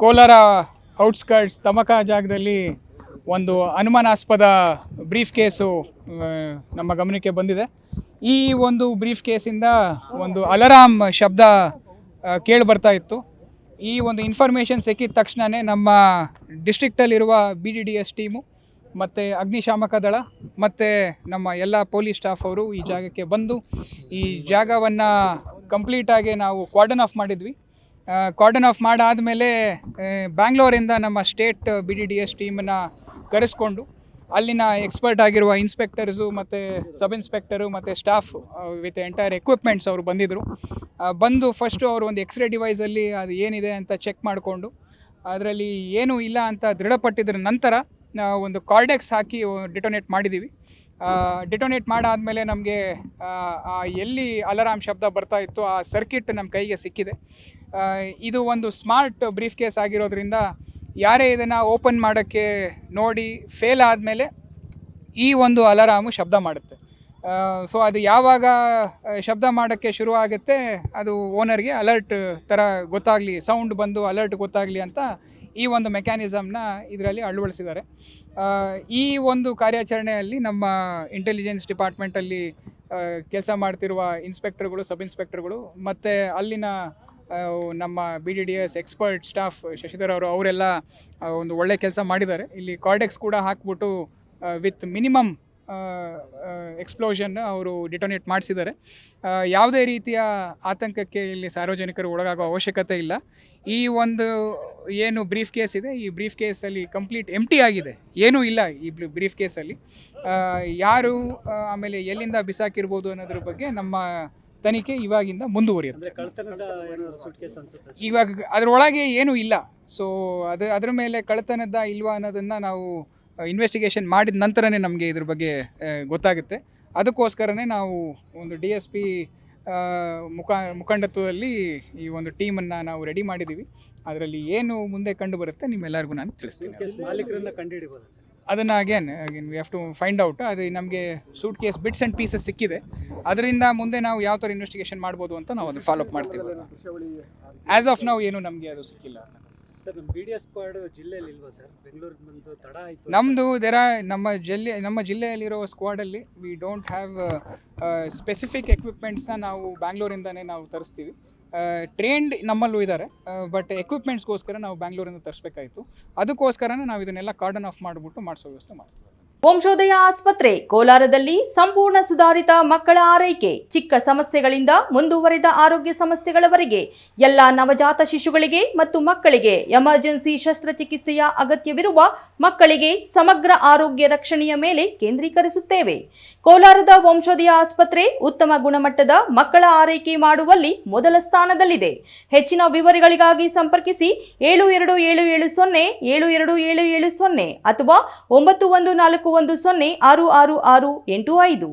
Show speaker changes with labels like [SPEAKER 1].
[SPEAKER 1] Kolar outskirts ತಮಕ ಜಾಗದಲ್ಲಿ ಒಂದು ಅನುಮಾನಾಸ್ಪದ ಬ್ರೀಫ್ ಕೇಸು ನಮ್ಮ ಗಮನಕ್ಕೆ ಬಂದಿದೆ. ಈ ಒಂದು ಬ್ರೀಫ್ ಕೇಸಿಂದ ಒಂದು ಅಲರಾಮ್ ಶಬ್ದ ಕೇಳಿ ಬರ್ತಾ ಇತ್ತು. ಈ ಒಂದು ಇನ್ಫಾರ್ಮೇಷನ್ ಸಿಕ್ಕಿದ ತಕ್ಷಣವೇ ನಮ್ಮ ಡಿಸ್ಟ್ರಿಕ್ಟಲ್ಲಿರುವ B D D S team ಮತ್ತು ಅಗ್ನಿಶಾಮಕ ದಳ ಮತ್ತು ನಮ್ಮ ಎಲ್ಲ ಪೊಲೀಸ್ ಸ್ಟಾಫ್ ಅವರು ಈ ಜಾಗಕ್ಕೆ ಬಂದು ಈ ಜಾಗವನ್ನು ಕಂಪ್ಲೀಟಾಗಿ ನಾವು ಕ್ವಾರ್ಡನ್ ಆಫ್ ಮಾಡಿದ್ವಿ. ಕಾರ್ಡನ್ ಆಫ್ ಮಾಡಾದಮೇಲೆ ಬ್ಯಾಂಗ್ಳೂರಿಂದ ನಮ್ಮ state B D D S ಟೀಮನ್ನು ಕರೆಸ್ಕೊಂಡು ಅಲ್ಲಿನ ಎಕ್ಸ್ಪರ್ಟ್ ಆಗಿರುವ ಇನ್ಸ್ಪೆಕ್ಟರ್ಸು ಮತ್ತು ಸಬ್ ಇನ್ಸ್ಪೆಕ್ಟರು ಮತ್ತು ಸ್ಟಾಫ್ ವಿತ್ ಎಂಟೈರ್ ಎಕ್ವಿಪ್ಮೆಂಟ್ಸ್ ಅವರು ಬಂದಿದ್ದರು ಬಂದು ಫಸ್ಟು ಅವರು ಒಂದು ಎಕ್ಸ್ರೇ ಡಿವೈಸಲ್ಲಿ ಅದು ಏನಿದೆ ಅಂತ ಚೆಕ್ ಮಾಡಿಕೊಂಡು, ಅದರಲ್ಲಿ ಏನೂ ಇಲ್ಲ ಅಂತ ದೃಢಪಟ್ಟಿದ್ರ ನಂತರ ಒಂದು ಕಾರ್ಡೆಕ್ಸ್ ಹಾಕಿ ಡಿಟೊನೇಟ್ ಮಾಡಿದ್ದೀವಿ ಡಿಟೊನೇಟ್ ಮಾಡಾದಮೇಲೆ ನಮಗೆ ಎಲ್ಲಿ ಅಲಾರಾಮ್ ಶಬ್ದ ಬರ್ತಾ ಇತ್ತು ಆ ಸರ್ಕಿಟ್ ನಮ್ಮ ಕೈಗೆ ಸಿಕ್ಕಿದೆ. ಇದು ಒಂದು ಸ್ಮಾರ್ಟ್ ಬ್ರೀಫ್ ಕೇಸ್ ಆಗಿರೋದ್ರಿಂದ ಯಾರೇ ಇದನ್ನು ಓಪನ್ ಮಾಡೋಕ್ಕೆ ನೋಡಿ ಫೇಲ್ ಆದಮೇಲೆ ಈ ಒಂದು ಅಲಾರಾಮು ಶಬ್ದ ಮಾಡುತ್ತೆ. ಸೊ ಅದು ಯಾವಾಗ ಶಬ್ದ ಮಾಡೋಕ್ಕೆ ಶುರು ಆಗುತ್ತೆ, ಅದು ಓನರ್ಗೆ ಅಲರ್ಟ್ ಥರ ಗೊತ್ತಾಗಲಿ ಸೌಂಡ್ ಬಂದು ಅಲರ್ಟ್ ಗೊತ್ತಾಗಲಿ ಅಂತ ಈ ಒಂದು ಮೆಕ್ಯಾನಿಸಮ್ನ ಇದರಲ್ಲಿ ಅಳವಡಿಸಿದ್ದಾರೆ ಈ ಒಂದು ಕಾರ್ಯಾಚರಣೆಯಲ್ಲಿ ನಮ್ಮ ಇಂಟೆಲಿಜೆನ್ಸ್ ಡಿಪಾರ್ಟ್ಮೆಂಟಲ್ಲಿ ಕೆಲಸ ಮಾಡ್ತಿರುವ ಇನ್ಸ್ಪೆಕ್ಟರ್ಗಳು ಸಬ್ ಇನ್ಸ್ಪೆಕ್ಟರ್ಗಳು ಮತ್ತು ಅಲ್ಲಿನ ನಮ್ಮ B D D S expert staff Shashidhar ಅವರು ಅವರೆಲ್ಲ ಒಂದು ಒಳ್ಳೆ ಕೆಲಸ ಮಾಡಿದ್ದಾರೆ. ಇಲ್ಲಿ ಕಾರ್ಡೆಕ್ಸ್ ಕೂಡ ಹಾಕ್ಬಿಟ್ಟು ವಿತ್ ಮಿನಿಮಮ್ ಎಕ್ಸ್ಪ್ಲೋಷನ್ ಅವರು ಡಿಟೊನೇಟ್ ಮಾಡಿಸಿದ್ದಾರೆ. ಯಾವುದೇ ರೀತಿಯ ಆತಂಕಕ್ಕೆ ಇಲ್ಲಿ ಸಾರ್ವಜನಿಕರು ಒಳಗಾಗೋ ಅವಶ್ಯಕತೆ ಇಲ್ಲ. ಈ ಒಂದು ಏನು ಬ್ರೀಫ್ ಕೇಸ್ ಇದೆ ಈ ಬ್ರೀಫ್ ಕೇಸಲ್ಲಿ ಕಂಪ್ಲೀಟ್ ಎಂಟಿ ಆಗಿದೆ. ಏನೂ ಇಲ್ಲ ಈ ಬ್ರೀಫ್ ಕೇಸಲ್ಲಿ ಯಾರು ಆಮೇಲೆ ಎಲ್ಲಿಂದ ಬಿಸಾಕಿರ್ಬೋದು ಅನ್ನೋದ್ರ ಬಗ್ಗೆ ನಮ್ಮ ತನಿಖೆ ಇವಾಗಿಂದ ಮುಂದುವರಿಯುತ್ತೆ. ಇವಾಗ ಅದರೊಳಗೆ ಏನೂ ಇಲ್ಲ. ಸೊ ಅದು ಅದ್ರ ಮೇಲೆ ಕಳ್ತನದ ಇಲ್ವಾ ಅನ್ನೋದನ್ನು ನಾವು ಇನ್ವೆಸ್ಟಿಗೇಷನ್ ಮಾಡಿದ ನಂತರನೇ ನಮಗೆ ಇದ್ರ ಬಗ್ಗೆ ಗೊತ್ತಾಗುತ್ತೆ. ಅದಕ್ಕೋಸ್ಕರನೇ ನಾವು ಒಂದು ಡಿ ಎಸ್ ಪಿ ಮುಖ ಮುಖಂಡತ್ವದಲ್ಲಿ ಈ ಒಂದು ಟೀಮನ್ನು ನಾವು ರೆಡಿ ಮಾಡಿದ್ದೀವಿ ಅದರಲ್ಲಿ ಏನು ಮುಂದೆ ಕಂಡು ಬರುತ್ತೆ ನಿಮ್ಮೆಲ್ಲರಿಗೂ ನಾನು ತಿಳಿಸ್ತೀನಿ.
[SPEAKER 2] ಕಂಡುಹಿಡಿಬೋದಾ
[SPEAKER 1] ಅದನ್ನು again again we have to find out ಅದು ನಮಗೆ suitcase bits and pieces ಸಿಕ್ಕಿದೆ. ಅದರಿಂದ ಮುಂದೆ ನಾವು ಯಾವ ಥರ ಇನ್ವೆಸ್ಟಿಗೇಷನ್ ಮಾಡ್ಬೋದು ಅಂತ ನಾವು ಅದನ್ನು ಫಾಲೋ ಅಪ್ ಮಾಡ್ತೀವಿ. ಆ್ಯಸ್ ಆಫ್ ನಾವು ಏನು ನಮಗೆ ಅದು ಸಿಕ್ಕಿಲ್ಲ.
[SPEAKER 2] ಸರ್ ನಮ್ಮ ಬಿ ಡಿ ಎಸ್ ಸ್ಕ್ವಾಡ್ ಜಿಲ್ಲೆಯಲ್ಲಿ ಇಲ್ವಾ ಸರ್? ಬೆಂಗಳೂರಿಗೆ ಬಂದು ತಡ ಆಯ್ತು
[SPEAKER 1] ನಮ್ಮದು ದೆರ ನಮ್ಮ ಜಿಲ್ಲೆ ನಮ್ಮ ಜಿಲ್ಲೆಯಲ್ಲಿರೋ ಸ್ಕ್ವಾಡಲ್ಲಿ ವಿ ಡೋಂಟ್ ಹ್ಯಾವ್ ಸ್ಪೆಸಿಫಿಕ್ ಎಕ್ವಿಪ್ಮೆಂಟ್ಸ್ನ ನಾವು ಬ್ಯಾಂಗ್ಳೂರಿಂದನೇ ನಾವು ತರಿಸ್ತೀವಿ. ಟ್ರೇನ್ಡ್ ನಮ್ಮಲ್ಲೂ ಇದ್ದಾರೆ ಬಟ್ ಎಕ್ವಿಪ್ಮೆಂಟ್ಸ್ಗೋಸ್ಕರ ನಾವು ಬ್ಯಾಂಗ್ಳೂರಿಂದ ತರಿಸ್ಬೇಕಾಯಿತು. ಅದಕ್ಕೋಸ್ಕರನೇ ನಾವು ಇದನ್ನೆಲ್ಲ ಕಾರ್ಡನ್ ಆಫ್ ಮಾಡಿಬಿಟ್ಟು ಮಾಡಿಸೋ ವ್ಯವಸ್ಥೆ ಮಾಡ್ತೀವಿ.
[SPEAKER 3] ವಂಶೋದಯ ಆಸ್ಪತ್ರೆ ಕೋಲಾರದಲ್ಲಿ ಸಂಪೂರ್ಣ ಸುಧಾರಿತ ಮಕ್ಕಳ ಆರೈಕೆ. ಚಿಕ್ಕ ಸಮಸ್ಯೆಗಳಿಂದ ಮುಂದುವರೆದ ಆರೋಗ್ಯ ಸಮಸ್ಯೆಗಳವರೆಗೆ ಎಲ್ಲ ನವಜಾತ ಶಿಶುಗಳಿಗೆ ಮತ್ತು ಮಕ್ಕಳಿಗೆ ಎಮರ್ಜೆನ್ಸಿ ಶಸ್ತ್ರಚಿಕಿತ್ಸೆಯ ಅಗತ್ಯವಿರುವ ಮಕ್ಕಳಿಗೆ ಸಮಗ್ರ ಆರೋಗ್ಯ ರಕ್ಷಣೆಯ ಮೇಲೆ ಕೇಂದ್ರೀಕರಿಸುತ್ತೇವೆ. ಕೋಲಾರದ ವಂಶೋದಯ ಆಸ್ಪತ್ರೆ ಉತ್ತಮ ಗುಣಮಟ್ಟದ ಮಕ್ಕಳ ಆರೈಕೆ ಮಾಡುವಲ್ಲಿ ಮೊದಲ ಸ್ಥಾನದಲ್ಲಿದೆ. ಹೆಚ್ಚಿನ ವಿವರಗಳಿಗಾಗಿ ಸಂಪರ್ಕಿಸಿ ಏಳು ಎರಡು ಏಳು ಏಳು ಸೊನ್ನೆ, ಏಳು ಎರಡು ಏಳು ಏಳು ಸೊನ್ನೆ ಅಥವಾ ಒಂಬತ್ತು ಒಂದು ನಾಲ್ಕು ಒಂದು ಸೊನ್ನೆ ಆರು ಆರು ಆರು ಎಂಟು ಐದು.